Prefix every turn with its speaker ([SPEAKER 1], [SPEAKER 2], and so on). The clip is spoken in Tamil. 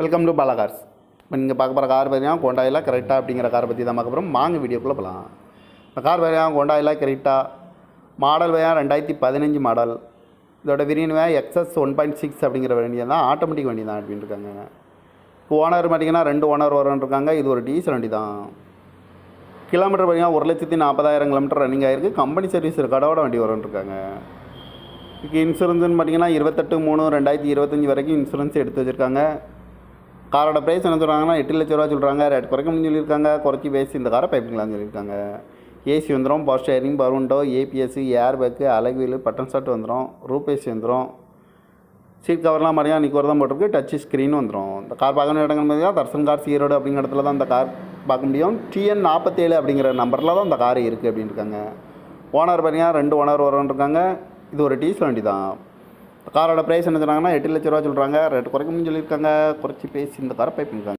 [SPEAKER 1] வெல்கம் டு பாலா கார்ஸ் இப்போ நீங்கள் பார்க்க போகிற கார் பார்த்தீங்கன்னா கொண்டாயிலா கரெக்டாக அப்படிங்கிற காரை பற்றி தான் பார்க்க போகிறோம் வாங்க வீடியோக்குள்ளே போகலாம் இந்த கார் பார்த்தீங்கன்னா கொண்டாயிலா கரெக்டாக மாடல் பார்த்தீங்கன்னா ரெண்டாயிரத்தி பதினஞ்சு மாடல் இதோட விரியன் எக்ஸஸ் ஒன் பாயிண்ட் சிக்ஸ் அப்படிங்கிற வண்டியாக தான் ஆட்டோமேட்டிக் வண்டி தான் அப்படின்னு இருக்காங்க. ஓனர் பார்த்தீங்கன்னா ரெண்டு ஓனர் வரன்னு இருக்காங்க. இது ஒரு டீசல் வண்டி தான். கிலோமீட்டர் பார்த்தீங்கன்னா ஒரு லட்சத்தி நாற்பதாயிரம் கிலோமீட்டர் ரன்னிங் ஆகிருக்கு கம்பெனி சர்வீஸ் கடவோட வண்டி வரன்னு இருக்காங்க. இதுக்கு இன்சூரன்ஸ்னு பார்த்தீங்கன்னா இருபத்தெட்டு மூணு ரெண்டாயிரத்தி இருபத்தஞ்சி வரைக்கும் இன்சூரன்ஸ் எடுத்து வச்சுருக்காங்க. காரோட ப்ரைஸ் என்ன சொல்கிறாங்கன்னா எட்டு லட்ச ரூபா சொல்கிறாங்க ரேட் குறைக்க முடியும் சொல்லியிருக்காங்க. குறைச்சி பேசி இந்த காரை பைப்பிங்களான்னு சொல்லியிருக்காங்க. ஏசி வந்துடும் power steering power window air bag அலகு பட்டன் ஷர்ட் வந்துடும் ரூப் ஏசி வந்துடும் சீட் கவர்லாம் மாதிரியா இன்றைக்கி ஒரு தான் போட்டிருக்கு. டச்சு ஸ்க்ரீன் வந்துடும் இந்த கார் பார்க்கணும் இடங்கள் பார்த்தீங்கன்னா தர்சன் கார் ஈரோடு அப்படிங்கிற இடத்துல தான் இந்த கார் பார்க்க முடியும். டிஎன் நாற்பத்தேழு அப்படிங்கிற நம்பரில் தான் இந்த கார் இருக்குது அப்படின்னு இருக்காங்க. ஓனர் பார்த்தீங்கன்னா ரெண்டு ஓனர் வரன்னு இருக்காங்க. இது ஒரு டீசல் வண்டி தான். காரோட ப்ரைஸ் என்ன சொன்னாங்கன்னா எட்டு லட்ச ரூபா சொல்கிறாங்க ரேட்டு குறைக்கணும்னு சொல்லியிருக்காங்க. குறைச்சி பேசி இந்த காரை பைப்பிருக்காங்க